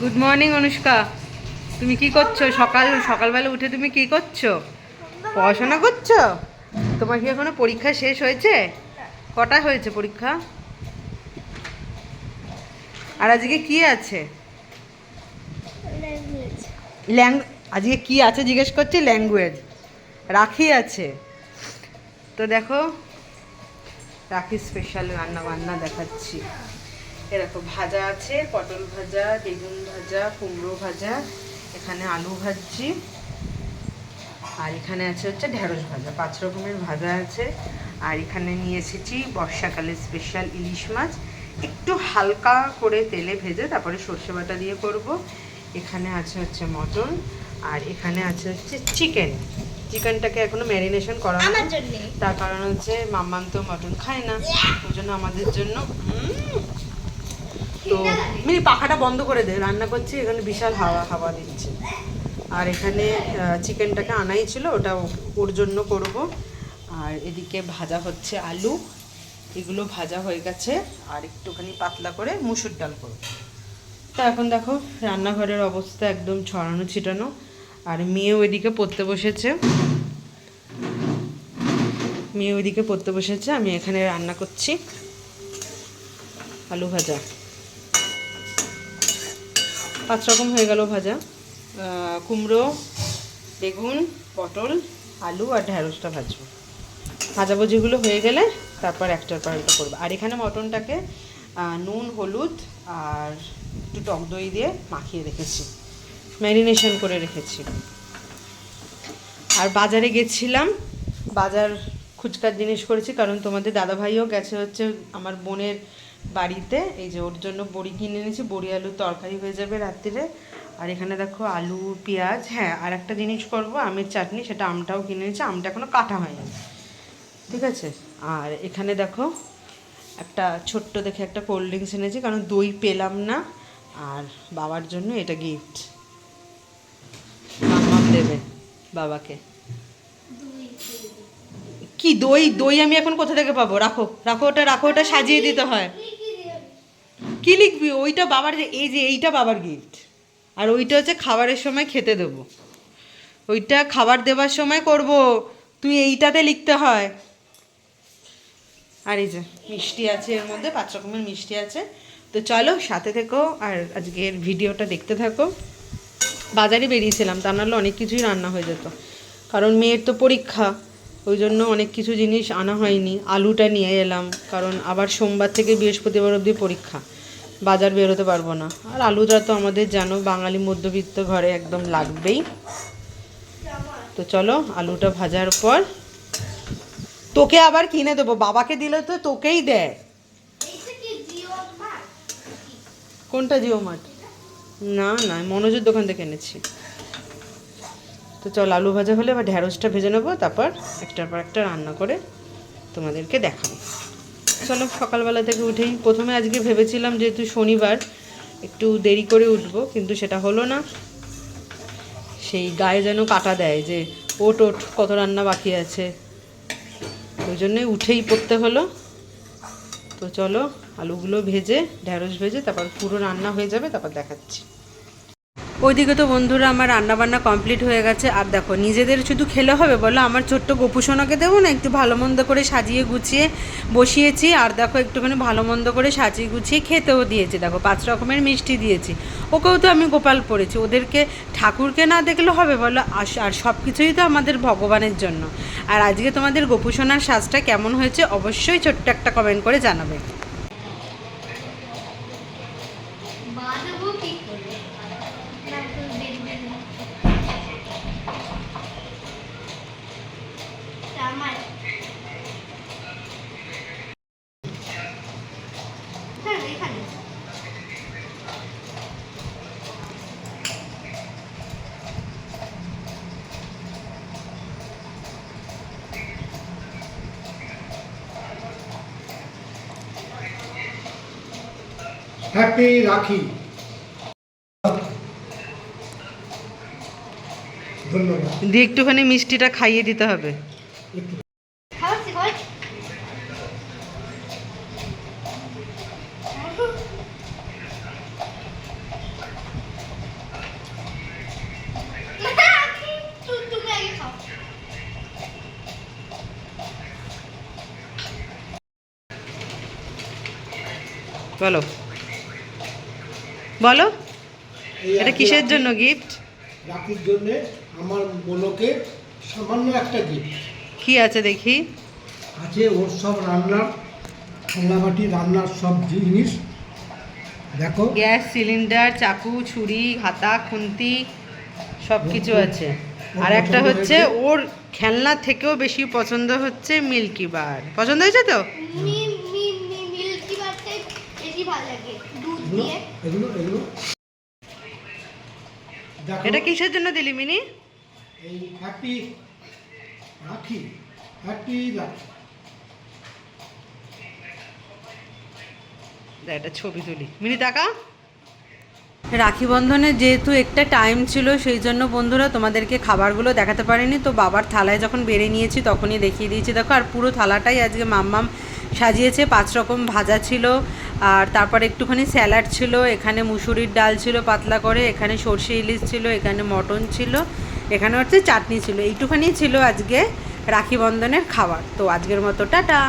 Good morning Anushka তুমি কি করছ? সকাল, সকালবেলা উঠে তুমি কি করছ? পড়াশোনা করছ? তোমার কি এখনও পরীক্ষা শেষ হয়েছে? কটা হয়েছে পরীক্ষা? আর আজকে কি আছে? ল্যাং আজকে কি আছে জিজ্ঞেস করছি? ল্যাঙ্গুয়েজ রাখি আছে। তো দেখো, রাখি স্পেশাল রান্না বান্না দেখাচ্ছি। এরকম ভাজা আছে পটল ভাজা বেগুন ভাজা কুমড়ো ভাজা এখানে আলু ভাজছি। আর এখানে আছে হচ্ছে ঢেঁড়স ভাজা পাঁচ রকমের ভাজা আছে। আর এখানে নিয়ে এসেছি বর্ষাকালে স্পেশাল ইলিশ মাছ। একটু হালকা করে তেলে ভেজে তারপরে সর্ষে বাটা দিয়ে করব। এখানে আছে হচ্ছে মটন আর এখানে আছে হচ্ছে চিকেন চিকেনটাকে এখনও ম্যারিনেশন করা। তার কারণ হচ্ছে মাম্মান তো মটন খায় না। ওই জন্য আমাদের জন্য তো মিনি পাখাটা বন্ধ করে দে, রান্না করছি, এখানে বিশাল হাওয়া হাওয়া দিচ্ছে। আর এখানে চিকেনটাকে আনাই ছিল, ওটা ওর জন্য করব। আর এদিকে ভাজা হচ্ছে আলু, এগুলো ভাজা হয়ে গেছে, আর একটুখানি পাতলা করে মুসুর ডাল করব। তো এখন দেখো, রান্নাঘরের অবস্থা একদম ছড়ানো, ছিটানো, আর মেয়ে ওইদিকে পড়তে বসেছে। মেয়ে ওইদিকে পড়তে বসেছে, আমি এখানে রান্না করছি। আলু ভাজা। পাঁচ রকম হয়ে গেল ভাজা। কুমড়ো, বেগুন, পটল, আলু আর ঢ্যাঁড়সটা ভাজবো। ভাজাভুজিগুলো হয়ে গেলে তারপর একটার পর একটা করব। আর এখানে মটনটাকে নুন, হলুদ আর একটু টক দই দিয়ে মাখিয়ে রেখেছি। ম্যারিনেশন করে রেখেছি। আর বাজারে গেছিলাম, বাজার খুচকার জিনিস করেছি, কারণ তোমাদের দাদাভাইও গেছে হচ্ছে, আমার বোনের বাড়িতে। এই যে ওর জন্য বড়ি কিনে এনেছি, বড়ি আলুর তরকারি হয়ে যাবে রাত্রিরে। আর এখানে দেখো আলু, পেঁয়াজ হ্যাঁ আর একটা জিনিস করব, আমের চাটনি, সেটা আমটাও কিনে এনেছি, আমটা এখনও কাটা হয়নি। ঠিক আছে? আর এখানে দেখো একটা ছোট্ট দেখে একটা কোল্ড ড্রিঙ্কস এনেছি, কারণ দই পেলাম না, আর বাবার জন্য এটা গিফট। দেবে বাবাকে। কি দই? দই আমি এখন কোথা থেকে পাবো? রাখো রাখো ওটা রাখো ওটা, সাজিয়ে দিতে হয়। কি লিখবি? ওইটা বাবার যে- এই যে এইটা বাবার গিফট আর ওইটা হচ্ছে খাবারের সময় খেতে দেবো। ওইটা খাবার দেবার সময় করব। তুই এইটাতে লিখতে হয়। আর এই যে, মিষ্টি আছে এর মধ্যে, পাঁচ রকমের মিষ্টি আছে। তো চলো, সাথে থেকো আর আজকের ভিডিওটা দেখতে থাকো। বাজারে বেরিয়েছিলাম, তা নাহলে অনেক কিছুই রান্না হয়ে যেত। কারণ মেয়ের তো পরীক্ষা, ওই জন্য অনেক কিছু জিনিস আনা হয়নি। আলুটা নিয়ে এলাম, কারণ আবার সোমবার থেকে বৃহস্পতিবার অবধি পরীক্ষা। বাজার বেরোতে পারব না। আর আলুটা তো আমাদের জানো, বাঙালি মধ্যবিত্ত ঘরে একদম লাগবেই। তো চলো, আলুটা ভাজার পর তোকে আবার কিনে দেবো। বাবাকে দিলে তো তোকেই দেয়। কোনটা জিও মার্ট? না না মনোজের দোকান থেকে এনেছি। তো চল, আলু ভাজা হলে এবার ঢ্যাঁড়সটা ভেজে নেব, তারপর একটার পর একটা রান্না করে তোমাদেরকে দেখাবো। চলো সকালবেলা থেকে উঠেই। প্রথমে আজকে ভেবেছিলাম যেহেতু শনিবার, একটু দেরি করে উঠবো, কিন্তু সেটা হলো না। সেই গায়ে যেন কাটা দেয় যে ওট ওট কত রান্না বাকি আছে। ওই জন্যই উঠেই পড়তে হলো। তো চলো আলুগুলো ভেজে ঢ্যাঁড়স ভেজে, তারপর পুরো রান্না হয়ে যাবে, তারপর দেখাচ্ছি। ওইদিকে তো বন্ধুরা আমার রান্না বান্না কমপ্লিট হয়ে গেছে। আর দেখো, নিজেদের শুধু খেলে হবে বলো? আমার ছোট্ট গোপুসোনাকে দেবো না? একটু ভালো মন্দ করে সাজিয়ে গুছিয়ে বসিয়েছি। আর দেখো, একটুখানি ভালো মন্দ করে সাজিয়ে গুছিয়ে খেতেও দিয়েছি। দেখো, পাঁচ রকমের মিষ্টি দিয়েছি। ওকেও তো আমি গোপাল পড়েছি। ওদেরকে ঠাকুরকে না দেখলে হবে বলো? আর সব কিছুই তো আমাদের ভগবানের জন্য। আর আজকে তোমাদের গোপুসোনার সাজটা কেমন হয়েছে অবশ্যই ছোট্ট একটা কমেন্ট করে জানাবে। হ্যাপি রাখি। দিয়ে একটুখানি মিষ্টিটা খাইয়ে দিতে হবে। চলো। বলো। এটা কিসের জন্য গিফট রাখির জন্য আমার বোনকে সামান্য একটা গিফট কি আছে দেখি? আছে ওর সব রান্নার থাল্লাবাটি রান্নার সব জিনিস। দেখো। গ্যাস সিলিন্ডার চাকু ছুরি হাতা খুন্তি সব কিছু আছে। আর একটা হচ্ছে ওর খেলনা থেকেও বেশি পছন্দ হচ্ছে মিল্কি বার। পছন্দ হয়েছে তো? মি মি মি মিল্কি বারটাই বেশি ভালো লাগে। দুধ এগুলো এগুলো এগুলো। এটা কিসের জন্য দিলি মিনি? এই হ্যাপি রাখি হ্যাপি রাখি। একটা ছবি তুলি। মিনি টাকা রাখি বন্ধনে যেহেতু একটা টাইম ছিল সেই জন্য বন্ধুরা তোমাদেরকে খাবারগুলো দেখাতে পারিনি। তো বাবার থালায় যখন বেড়ে নিয়েছি তখনই দেখিয়ে দিয়েছি। দেখো আর পুরো থালাটাই আজকে মাম্মাম সাজিয়েছে। পাঁচ রকম ভাজা ছিল আর তারপর একটুখানি স্যালাড ছিল, এখানে মুসুরির ডাল ছিল পাতলা করে, এখানে সর্ষে ইলিশ ছিল, এখানে মটন ছিল, এখানে হচ্ছে চাটনি ছিল। এইটুখানি ছিল আজকে রাখি বন্ধনের খাবার। তো আজকের মতো, টাটা!